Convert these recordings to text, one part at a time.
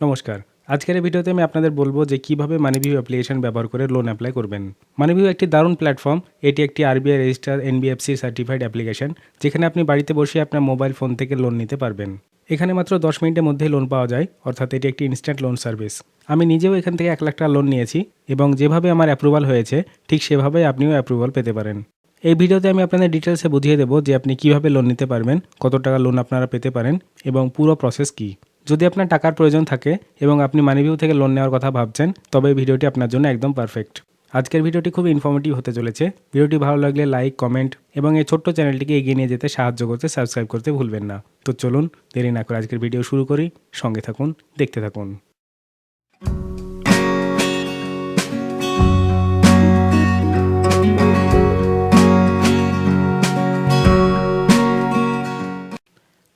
নমস্কার। আজকের এই ভিডিওতে আমি আপনাদের বলব যে কীভাবে মানিভিউ অ্যাপ্লিকেশন ব্যবহার করে লোন অ্যাপ্লাই করবেন। মানিভিউ একটি দারুণ প্ল্যাটফর্ম এটি একটি RBI register NBFC certified application যেখানে আপনি বাড়িতে বসে আপনার মোবাইল ফোন থেকে লোন নিতে পারবেন। এখানে মাত্র দশ মিনিটের মধ্যেই লোন পাওয়া যায়, অর্থাৎ এটি একটি ইনস্ট্যান্ট লোন সার্ভিস আমি নিজেও এখান থেকে এক লাখ টাকা লোন নিয়েছি এবং যেভাবে আমার অ্যাপ্রুভাল হয়েছে, ঠিক সেভাবে আপনিও অ্যাপ্রুভাল পেতে পারেন। এই ভিডিওতে আমি আপনাদের ডিটেলসে বুঝিয়ে দেবো যে আপনি কীভাবে লোন নিতে পারবেন, কত টাকা লোন আপনারা পেতে পারেন এবং পুরো প্রসেস কী। যদি আপনার টাকার প্রয়োজন থাকে এবং আপনি মানিভিউ থেকে লোন নেওয়ার কথা ভাবছেন, তবে ভিডিওটি আপনার জন্য একদম পারফেক্ট আজকের ভিডিওটি খুব ইনফর্মেটিভ হতে চলেছে। ভিডিওটি ভালো লাগলে লাইক কমেন্ট এবং এই ছোট্ট চ্যানেলটিকে এগিয়ে নিয়ে যেতে সাহায্য করতে সাবস্ক্রাইব করতে ভুলবেন না। তো চলুন, দেরি না করে আজকের ভিডিও শুরু করি। সঙ্গে থাকুন, দেখতে থাকুন।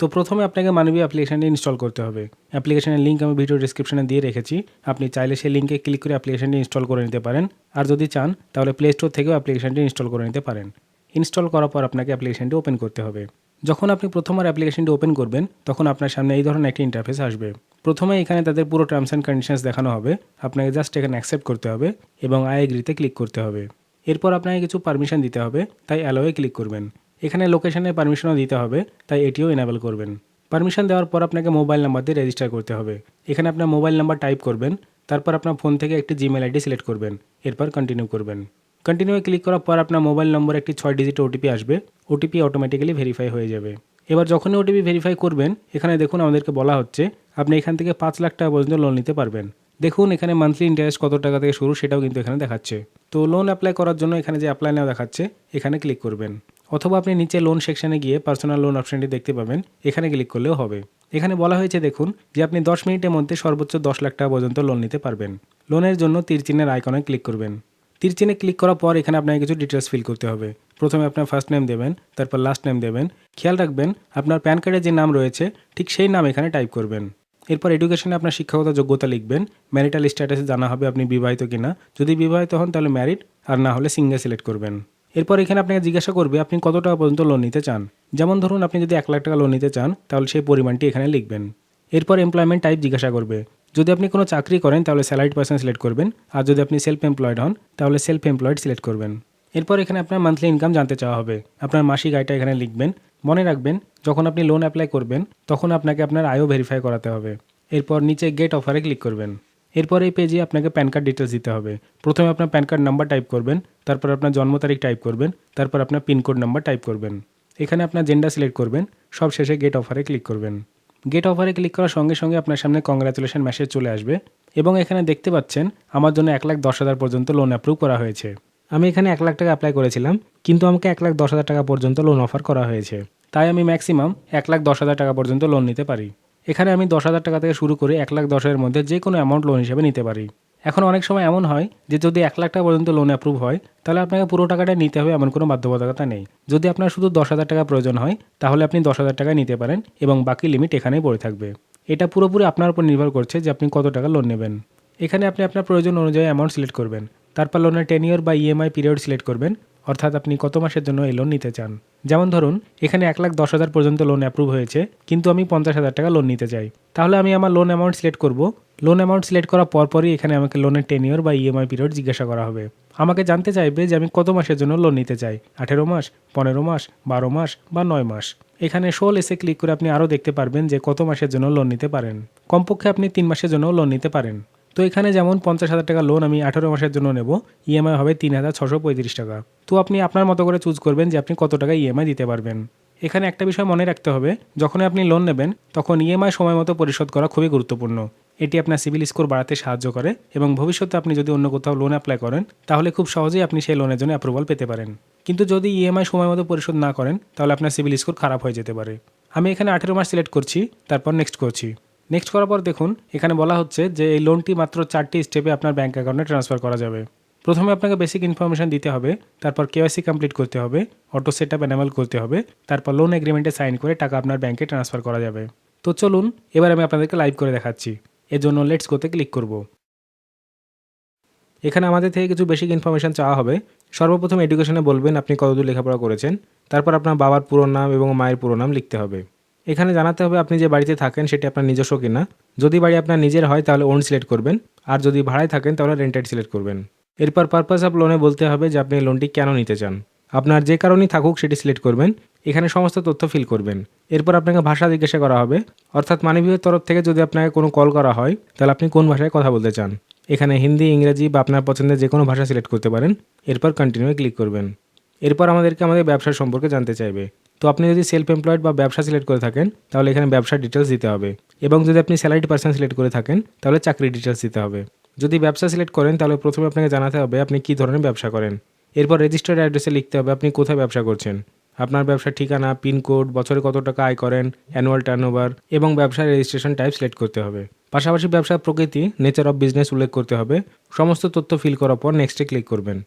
তো প্রথমে আপনাকে মানবী অ্যাপ্লিকেশানটি ইনস্টল করতে হবে। অ্যাপ্লিকেশনের লিঙ্ক আমি ভিডিও ডিসক্রিপশনে দিয়ে রেখেছি। আপনি চাইলে সেই লিঙ্কে ক্লিক করে অ্যাপ্লিকেশানটি ইনস্টল করে নিতে পারেন। আর যদি চান, তাহলে প্লে স্টোর থেকেও অ্যাপ্লিকেশানটি ইনস্টল করে নিতে পারেন। ইনস্টল করার পর আপনাকে অ্যাপ্লিকেশানটি ওপেন করতে হবে। যখন আপনি প্রথমবার অ্যাপ্লিকেশনটি ওপেন করবেন, তখন আপনার সামনে এই ধরনের একটি ইন্টারফেস আসবে। প্রথমে এখানে তাদের পুরো টার্মস অ্যান্ড কন্ডিশনস দেখানো হবে। আপনাকে জাস্ট এখানে অ্যাকসেপ্ট করতে হবে এবং আই এগ্রিতে ক্লিক করতে হবে। এরপর আপনাকে কিছু পারমিশন দিতে হবে, তাই অ্যালোয়ে ক্লিক করবেন। এখানে লোকেশনের পারমিশনও দিতে হবে, তাই এটিও এনাবেল করবেন। পারমিশন দেওয়ার পর আপনাকে মোবাইল নাম্বার দিয়ে রেজিস্টার করতে হবে। এখানে আপনার মোবাইল নাম্বার টাইপ করবেন, তারপর আপনার ফোন থেকে একটি জিমেল আইডি সিলেক্ট করবেন, এরপর কন্টিনিউ করবেন। কন্টিনিউ ক্লিক করার পর আপনার মোবাইল নম্বর একটি ছয় ডিজিট ওটিপি আসবে ওটিপি অটোমেটিক্যালি ভেরিফাই হয়ে যাবে। এবার যখনই ওটিপি ভেরিফাই করবেন, এখানে দেখুন আমাদেরকে বলা হচ্ছে, আপনি এখান থেকে পাঁচ লাখ টাকা পর্যন্ত লোন নিতে পারবেন। দেখুন, এখানে মান্থলি ইন্টারেস্ট কত টাকা থেকে শুরু সেটাও কিন্তু এখানে দেখাচ্ছে। তো লোন অ্যাপ্লাই করার জন্য এখানে যে অ্যাপ্লাই নেওয়া দেখাচ্ছে, এখানে ক্লিক করবেন। অথবা আপনি নিচে লোন সেকশনে গিয়ে পার্সোনাল লোন অপশনটি দেখতে পাবেন। এখানে ক্লিক করলেও হবে। এখানে বলা হয়েছে, দেখুন, যে আপনি দশ মিনিটের মধ্যে সর্বোচ্চ দশ লাখ টাকা পর্যন্ত লোন নিতে পারবেন। লোনের জন্য তীর চিহ্নের আইকনে ক্লিক করবেন। তীর চিহ্নে ক্লিক করার পর এখানে আপনাকে কিছু ডিটেলস ফিল করতে হবে। প্রথমে আপনার ফার্স্ট নেম দেবেন, তারপর লাস্ট নেম দেবেন। খেয়াল রাখবেন, আপনার প্যান কার্ডে যে নাম রয়েছে, ঠিক সেই নাম এখানে টাইপ করবেন। এরপর এডুকেশনে আপনার শিক্ষাগত যোগ্যতা লিখবেন। ম্যারিটাল স্ট্যাটাসে জানা হবে আপনি বিবাহিত কিনা। যদি বিবাহিত হন, তাহলে ম্যারিড আর না হলে সিঙ্গেল সিলেক্ট করবেন। এরপর এখানে আপনাকে জিজ্ঞাসা করবে, আপনি কত টাকা পর্যন্ত লোন নিতে চান? যেমন ধরুন, আপনি যদি এক লাখ টাকা লোন নিতে চান, তাহলে সেই পরিমাণটি এখানে লিখবেন। এরপর এমপ্লয়মেন্ট টাইপ জিজ্ঞাসা করবে। যদি আপনি কোনো চাকরি করেন, তাহলে স্যালারিড পার্সন সিলেক্ট করবেন। আর যদি আপনি সেলফ এমপ্লয়েড হন, তাহলে সেলফ এমপ্লয়েড সিলেক্ট করবেন। এরপর এখানে আপনার মান্থলি ইনকাম জানতে চাওয়া হবে। আপনার মাসিক আয়টা এখানে লিখবেন। মনে রাখবেন, যখন আপনি লোন অ্যাপ্লাই করবেন, তখন আপনাকে আপনার আয়ও ভেরিফাই করাতে হবে। এরপর নিচে গেট অফারে ক্লিক করবেন। এরপর এই পেজে আপনাকে প্যান কার্ড ডিটেলস দিতে হবে। প্রথমে আপনার প্যান কার্ড নাম্বার টাইপ করবেন, তারপর আপনার জন্ম তারিখ টাইপ করবেন, তারপর আপনার পিনকোড নাম্বার টাইপ করবেন। এখানে আপনার জেন্ডার সিলেক্ট করবেন, সব শেষে গেট অফারে ক্লিক করবেন। গেট অফারে ক্লিক করার সঙ্গে সঙ্গে আপনার সামনে কংগ্রাচুলেশন মেসেজ চলে আসবে এবং এখানে দেখতে পাচ্ছেন, আমার জন্য এক লাখ দশ হাজার পর্যন্ত লোন অ্যাপ্রুভ করা হয়েছে। আমি এখানে এক লাখ টাকা অ্যাপ্লাই করেছিলাম, কিন্তু আমাকে এক লাখ দশ হাজার টাকা পর্যন্ত লোন অফার করা হয়েছে। তাই আমি ম্যাক্সিমাম এক লাখ দশ হাজার টাকা পর্যন্ত লোন নিতে পারি। এখানে আমি দশ হাজার টাকা থেকে শুরু করে এক লাখ দশের মধ্যে যে কোনো অ্যামাউন্ট লোন হিসেবে নিতে পারি। এখন অনেক সময় এমন হয় যে যদি এক লাখ টাকা পর্যন্ত লোন অ্যাপ্রুভ হয়, তাহলে আপনাকে পুরো টাকাটা নিতে হবে, এমন কোনো বাধ্যবাধকতা নেই। যদি আপনার শুধু দশ হাজার টাকা প্রয়োজন হয়, তাহলে আপনি দশ হাজার টাকায় নিতে পারেন এবং বাকি লিমিট এখানেই পড়ে থাকবে। এটা পুরোপুরি আপনার উপর নির্ভর করছে যে আপনি কত টাকা লোন নেবেন। এখানে আপনি আপনার প্রয়োজন অনুযায়ী অ্যামাউন্ট সিলেক্ট করবেন। তারপর লোনের টেনিয়র বা ইএমআই পিরিয়ড সিলেক্ট করবেন। অর্থাৎ আপনি কত মাসের জন্য এই লোন নিতে চান। যেমন ধরুন, এখানে এক লাখ দশ হাজার পর্যন্ত লোন অ্যাপ্রুভ হয়েছে, কিন্তু আমি পঞ্চাশ হাজার টাকা লোন নিতে চাই। তাহলে আমি আমার লোন অ্যামাউন্ট সিলেক্ট করব। লোন অ্যামাউন্ট সিলেক্ট করার পরপরই এখানে আমাকে লোনের টেনিয়র বা ইএমআই পিরিয়ড জিজ্ঞাসা করা হবে। আমাকে জানতে চাইবে যে আমি কত মাসের জন্য লোন নিতে চাই। আঠেরো মাস, পনেরো মাস, বারো মাস বা নয় মাস। এখানে শোল এসে ক্লিক করে আপনি আরও দেখতে পারবেন যে কত মাসের জন্য লোন নিতে পারেন। কমপক্ষে আপনি তিন মাসের জন্য লোন নিতে পারেন। তো এখানে যেমন পঞ্চাশ হাজার টাকা লোন আমি আঠারো মাসের জন্য নেব ইএমআই হবে তিন হাজার ছশো পঁয়ত্রিশ টাকা। তো আপনি আপনার মতো করে চুজ করবেন যে আপনি কত টাকা ইএমআই দিতে পারবেন। এখানে একটা বিষয় মনে রাখতে হবে, যখনই আপনি লোন নেবেন, তখন ইএমআই সময় মতো পরিশোধ করা খুবই গুরুত্বপূর্ণ। এটি আপনার সিভিল স্কোর বাড়াতে সাহায্য করে এবং ভবিষ্যতে আপনি যদি অন্য কোথাও লোন অ্যাপ্লাই করেন, তাহলে খুব সহজেই আপনি সেই লোনের জন্য অ্যাপ্রুভাল পেতে পারেন। কিন্তু যদি ইএমআই সময় মতো পরিশোধ না করেন, তাহলে আপনার সিভিল স্কোর খারাপ হয়ে যেতে পারে। আমি এখানে আঠেরো মাস সিলেক্ট করছি, তারপর নেক্সট করছি। নেক্সট করার পর দেখুন, এখানে বলা হচ্ছে যে এই লোনটি মাত্র চারটি স্টেপে আপনার ব্যাঙ্ক অ্যাকাউন্টে ট্রান্সফার করা যাবে। প্রথমে আপনাকে বেসিক ইনফরমেশন দিতে হবে, তারপর কেওয়াইসি কমপ্লিট করতে হবে অটো সেট আপ এনামেল করতে হবে, তারপর লোন এগ্রিমেন্টে সাইন করে টাকা আপনার ব্যাঙ্কে ট্রান্সফার করা যাবে। তো চলুন, এবার আমি আপনাদেরকে লাইভ করে দেখাচ্ছি। এর জন্য লেটস গোতে ক্লিক করব। এখানে আমাদের থেকে কিছু বেসিক ইনফরমেশন চাওয়া হবে। সর্বপ্রথম এডুকেশনে বলবেন আপনি কতদূর লেখাপড়া করেছেন, তারপর আপনার বাবার পুরো নাম এবং মায়ের পুরো নাম লিখতে হবে। এখানে জানাতে হবে আপনি যে বাড়িতে থাকেন সেটি আপনার নিজস্ব কিনা। যদি বাড়ি আপনার নিজের হয়, তাহলে ওন সিলেক্ট করবেন। আর যদি ভাড়ায় থাকেন, তাহলে রেন্টেড সিলেক্ট করবেন। এরপর পারপাস অফ লোনে বলতে হবে যে আপনি লোনটি কেন নিতে চান। আপনার যে কারণেই থাকুক, সেটি সিলেক্ট করবেন। এখানে সমস্ত তথ্য ফিল করবেন। এরপর আপনাকে ভাষা জিজ্ঞাসা করা হবে। অর্থাৎ মানবীয় তরফ থেকে যদি আপনাকে কোনো কল করা হয়, তাহলে আপনি কোন ভাষায় কথা বলতে চান? এখানে হিন্দি, ইংরেজি বা আপনার পছন্দের যে কোনো ভাষা সিলেক্ট করতে পারেন। এরপর কন্টিনিউ ক্লিক করবেন। এরপর আমাদেরকে আমাদের ব্যবসার সম্পর্কে জানতে চাইবে। তো আপনি যদি সেলফ এমপ্লয়েড বা ব্যবসা সিলেক্ট করে থাকেন, তাহলে এখানে ব্যবসার ডিটেলস দিতে হবে। এবং যদি আপনি স্যালারিড পার্সন সিলেক্ট করে থাকেন, তাহলে চাকরির ডিটেলস দিতে হবে। যদি ব্যবসা সিলেক্ট করেন, তাহলে প্রথমে আপনাকে জানাতে হবে আপনি কী ধরনের ব্যবসা করেন। এরপর রেজিস্টার্ড অ্যাড্রেসে লিখতে হবে আপনি কোথায় ব্যবসা করছেন। আপনার ব্যবসার ঠিকানা পিনকোড বছরে কত টাকা আয় করেন অ্যানুয়াল টার্নওভার এবং ব্যবসার রেজিস্ট্রেশন টাইপ সিলেক্ট করতে হবে। পাশাপাশি ব্যবসার প্রকৃতি নেচার অফ বিজনেস উল্লেখ করতে হবে। সমস্ত তথ্য ফিল করার পর নেক্সটে ক্লিক করবেন।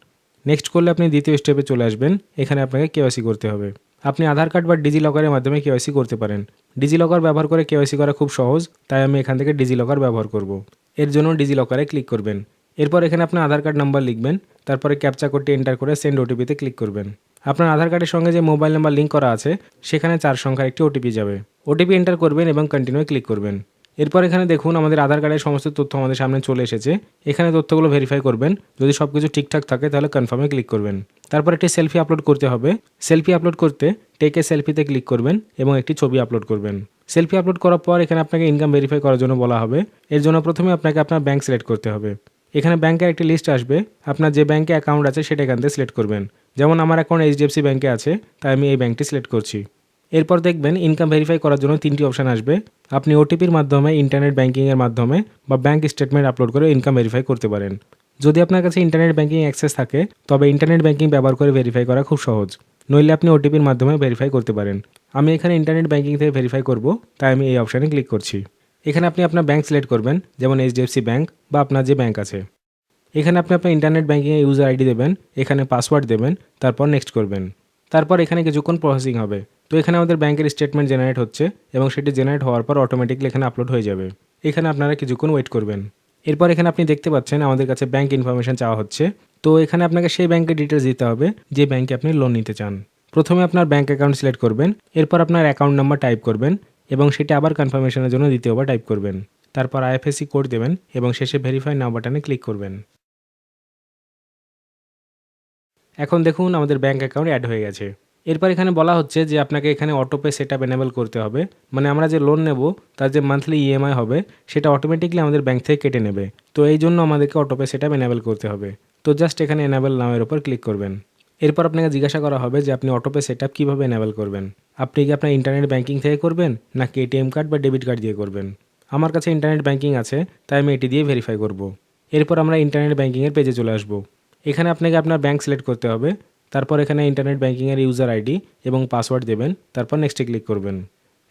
নেক্সট করলে আপনি দ্বিতীয় স্টেপে চলে আসবেন। এখানে আপনাকে কেওয়াইসি করতে হবে। আপনি আধার কার্ড বা ডিজি লকারের মাধ্যমে কেওয়াইসি করতে পারেন। ডিজি লকার ব্যবহার করে কেওয়াইসি করা খুব সহজ, তাই আমি এখান থেকে ডিজি লকার ব্যবহার করব। এর জন্য ডিজি লকারে ক্লিক করবেন। এরপর এখানে আপনার আধার কার্ড নাম্বার লিখবেন। তারপরে ক্যাপচা কোডটি এন্টার করে সেন্ড ওটিপিতে ক্লিক করবেন। আপনার আধার কার্ডের সঙ্গে যে মোবাইল নাম্বার লিঙ্ক করা আছে, সেখানে চার সংখ্যার একটি ওটিপি যাবে। ওটিপি এন্টার করবেন এবং কন্টিনিউ ক্লিক করবেন। এরপর এখানে দেখুন আমাদের আধার কার্ডের সমস্ত তথ্য আমাদের সামনে চলে এসেছে। এখানে তথ্যগুলো ভেরিফাই করবেন। যদি সব কিছু ঠিকঠাক থাকে, তাহলে কনফার্মে ক্লিক করবেন। তারপর একটি সেলফি আপলোড করতে হবে। সেলফি আপলোড করতে টেকে সেলফিতে ক্লিক করবেন এবং একটি ছবি আপলোড করবেন। সেলফি আপলোড করার পর এখানে আপনাকে ইনকাম ভেরিফাই করার জন্য বলা হবে। এর জন্য প্রথমে আপনাকে আপনার ব্যাংক সিলেক্ট করতে হবে। এখানে ব্যাংকের একটি লিস্ট আসবে। আপনার যে ব্যাংকে অ্যাকাউন্ট আছে, সেটা এখান থেকে সিলেক্ট করবেন। যেমন আমার অ্যাকাউন্ট এইচডিএফসি ব্যাংকে আছে, তাই আমি এই ব্যাংকটি সিলেক্ট করছি। এরপর দেখবেন ইনকাম ভেরিফাই করার জন্য তিনটি অপশান আসবে। আপনি ওটিপির মাধ্যমে ইন্টারনেট ব্যাঙ্কিংয়ের মাধ্যমে বা ব্যাঙ্ক স্টেটমেন্ট আপলোড করে ইনকাম ভেরিফাই করতে পারেন। যদি আপনার কাছে ইন্টারনেট ব্যাঙ্কিং অ্যাক্সেস থাকে, তবে ইন্টারনেট ব্যাঙ্কিং ব্যবহার করে ভেরিফাই করা খুব সহজ। নইলে আপনি ওটিপির মাধ্যমে ভেরিফাই করতে পারেন। আমি এখানে ইন্টারনেট ব্যাঙ্কিং থেকে ভেরিফাই করব, তাই আমি এই অপশানে ক্লিক করছি। এখানে আপনি আপনার ব্যাঙ্ক সিলেক্ট করবেন, যেমন এইচডিএফসি ব্যাঙ্ক বা আপনার যে ব্যাঙ্ক আছে। এখানে আপনি আপনার ইন্টারনেট ব্যাঙ্কিংয়ে ইউজার আইডি দেবেন, এখানে পাসওয়ার্ড দেবেন, তারপর নেক্সট করবেন। তারপর এখানে কিছুক্ষণ প্রসেসিং হবে। তো এখানে আমাদের ব্যাংকের স্টেটমেন্ট জেনারেট হচ্ছে এবং সেটি জেনারেট হওয়ার পর অটোমেটিকলি এখানে আপলোড হয়ে যাবে। এখানে আপনারা কিছুক্ষণ ওয়েট করবেন। এরপর এখানে আপনি দেখতে পাচ্ছেন আমাদের কাছে ব্যাংক ইনফরমেশন চাওয়া হচ্ছে। তো এখানে আপনাকে সেই ব্যাংকের ডিটেলস দিতে হবে যে ব্যাংকে আপনি লোন নিতে চান। প্রথমে আপনার ব্যাংক অ্যাকাউন্ট সিলেক্ট করবেন, এরপর আপনার অ্যাকাউন্ট নাম্বার টাইপ করবেন এবং সেটি আবার কনফার্মেশনের জন্য দ্বিতীয়বার টাইপ করবেন। তারপর আইএফএসসি কোড দেবেন এবং শেষে ভেরিফাই নাও বাটনে ক্লিক করবেন। এখন দেখুন আমাদের ব্যাংক অ্যাকাউন্ট অ্যাড হয়ে গেছে। এরপর এখানে বলা হচ্ছে যে আপনাকে এখানে অটোপে সেট আপ এনেবল করতে হবে। মানে আমরা যে লোন নেব, তার যে মান্থলি ইএমআই হবে, সেটা অটোমেটিকলি আমাদের ব্যাংক থেকে কেটে নেবে। তো এই জন্য আমাদেরকে অটোপে সেট আপ এনেবল করতে হবে। তো জাস্ট এখানে এনেবল নামের উপর ক্লিক করবেন। এরপর আপনাকে জিজ্ঞাসা করা হবে যে আপনি অটোপে সেট আপ কীভাবে এনেবল করবেন? আপনি কি আপনার ইন্টারনেট ব্যাঙ্কিং থেকে করবেন, নাকি এটিএম কার্ড বা ডেবিট কার্ড দিয়ে করবেন? আমার কাছে ইন্টারনেট ব্যাঙ্কিং আছে, তাই আমি এটি দিয়ে ভেরিফাই করব। এরপর আমরা ইন্টারনেট ব্যাঙ্কিংয়ের পেজে চলে আসব। এখানে আপনাকে আপনার ব্যাংক সিলেক্ট করতে হবে। তারপর এখানে ইন্টারনেট ব্যাঙ্কিংয়ের ইউজার আইডি এবং পাসওয়ার্ড দেবেন, তারপর নেক্সটে ক্লিক করবেন।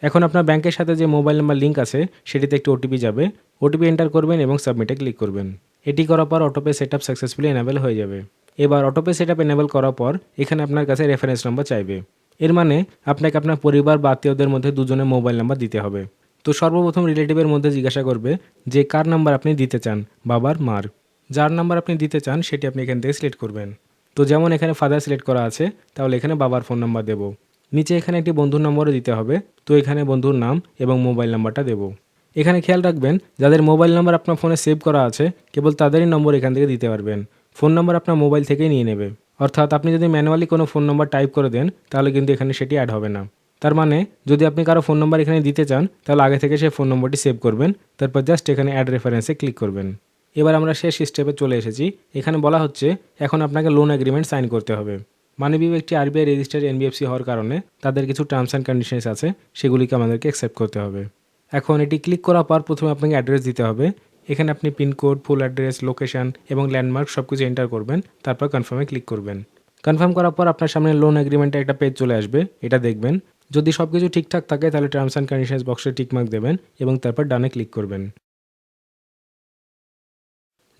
এখন আপনার ব্যাংকের সাথে যে মোবাইল নাম্বার লিঙ্ক আছে, সেটিতে একটি ওটিপি যাবে। ওটিপি এন্টার করবেন এবং সাবমিটে ক্লিক করবেন। এটি করার পর autopay set up successfully enable হয়ে যাবে। এবার অটোপে সেট আপ এনাবেল করার পর এখানে আপনার কাছে রেফারেন্স নম্বর চাইবে। এর মানে আপনাকে আপনার পরিবার বা আত্মীয়দের মধ্যে দুজনের মোবাইল নাম্বার দিতে হবে। তো সর্বপ্রথম রিলেটিভের মধ্যে জিজ্ঞাসা করবে যে কার নাম্বার আপনি দিতে চান, বাবার, মার। যার নাম্বার আপনি দিতে চান, সেটি আপনি এখান থেকে সিলেক্ট করবেন। তো যেমন এখানে ফাদার সিলেক্ট করা আছে, তাহলে এখানে বাবার ফোন নাম্বার দেব। নিচে এখানে একটি বন্ধুর নম্বরও দিতে হবে, তো এখানে বন্ধুর নাম এবং মোবাইল নাম্বারটা দেব। এখানে খেয়াল রাখবেন, যাদের মোবাইল নাম্বার আপনার ফোনে সেভ করা আছে, কেবল তাদেরই নম্বর এখান থেকে দিতে পারবেন। ফোন নাম্বার আপনার মোবাইল থেকেই নিয়ে নেবে। অর্থাৎ আপনি যদি ম্যানুয়ালি কোনো ফোন নাম্বার টাইপ করে দেন, তাহলে কিন্তু এখানে সেটি অ্যাড হবে না। তার মানে যদি আপনি কারও ফোন নাম্বার এখানে দিতে চান, তাহলে আগে থেকে সেই ফোন নম্বরটি সেভ করবেন, তারপর জাস্ট এখানে অ্যাড রেফারেন্সে ক্লিক করবেন। এবার আমরা শেষ স্টেপে চলে এসেছি। এখানে বলা হচ্ছে, এখন আপনাকে লোন এগ্রিমেন্ট সাইন করতে হবে। মানবীয় একটি আরবিআই রেজিস্টার্ড এনবিএফসি হওয়ার কারণে তাদের কিছু টার্মস অ্যান্ড কন্ডিশনস আছে, সেগুলিকে আমাদেরকে অ্যাকসেপ্ট করতে হবে। এখন এটি ক্লিক করার পর প্রথমে আপনাকে অ্যাড্রেস দিতে হবে। এখানে আপনি পিনকোড ফুল অ্যাড্রেস লোকেশন এবং ল্যান্ডমার্ক সব কিছু এন্টার করবেন, তারপর কনফার্মে ক্লিক করবেন। কনফার্ম করার পর আপনার সামনে লোন এগ্রিমেন্টের একটা পেজ চলে আসবে, এটা দেখবেন। যদি সব কিছু ঠিকঠাক থাকে, তাহলে টার্মস অ্যান্ড কন্ডিশনস বক্সে টিকমার্ক দেবেন এবং তারপর ডানে ক্লিক করবেন।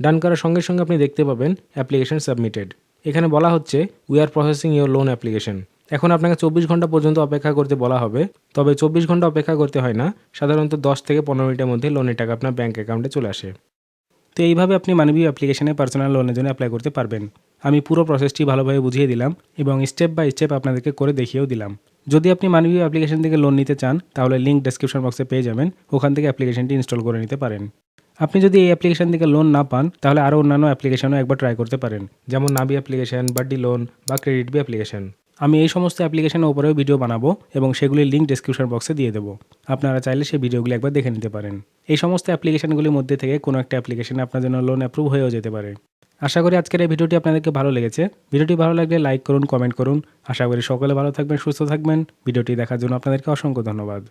ডান করার সঙ্গে সঙ্গে আপনি দেখতে পাবেন অ্যাপ্লিকেশন সাবমিটেড এখানে বলা হচ্ছে we are processing your loan application এখন আপনাকে চব্বিশ ঘণ্টা পর্যন্ত অপেক্ষা করতে বলা হবে, তবে চব্বিশ ঘণ্টা অপেক্ষা করতে হয় না, সাধারণত দশ থেকে পনেরো মিনিটের মধ্যে লোনের টাকা আপনার ব্যাঙ্ক অ্যাকাউন্টে চলে আসে। তো এইভাবে আপনি মানবীয় অ্যাপ্লিকেশনে পার্সোনাল লোনের জন্য অ্যাপ্লাই করতে পারবেন। আমি পুরো প্রসেসটি ভালোভাবে বুঝিয়ে দিলাম এবং স্টেপ বাই স্টেপ আপনাদেরকে করে দেখিয়েও দিলাম। যদি আপনি মানবীয় অ্যাপ্লিকেশন থেকে লোন নিতে চান, তাহলে লিঙ্ক ডেসক্রিপশন বক্সে পেয়ে যাবেন। ওখান থেকে অ্যাপ্লিকেশনটি ইনস্টল করে নিতে পারেন। আপনি যদি এই অ্যাপ্লিকেশন থেকে লোন না পান, তাহলে আরও অন্যান্য অ্যাপ্লিকেশনও একবার ট্রাই করতে পারেন। যেমন নাবি অ্যাপ্লিকেশন বাড্ডি লোন বা ক্রেডিট বি অ্যাপ্লিকেশন আমি এই সমস্ত অ্যাপ্লিকেশনের উপরেও ভিডিও বানাবো এবং সেগুলির লিঙ্ক ডেসক্রিপশন বক্সে দিয়ে দেবো। আপনারা চাইলে সেই ভিডিওগুলি একবার দেখে নিতে পারেন। এই সমস্ত অ্যাপ্লিকেশনগুলির মধ্যে থেকে কোনো একটা অ্যাপ্লিকেশনে আপনার জন্য লোন অ্যাপ্রুভ হয়েও যেতে পারে। আশা করি আজকের এই ভিডিওটি আপনাদেরকে ভালো লেগেছে। ভিডিওটি ভালো লাগলে লাইক করুন কমেন্ট করুন। আশা করি সকলে ভালো থাকবেন, সুস্থ থাকবেন। ভিডিওটি দেখার জন্য আপনাদেরকে অসংখ্য ধন্যবাদ।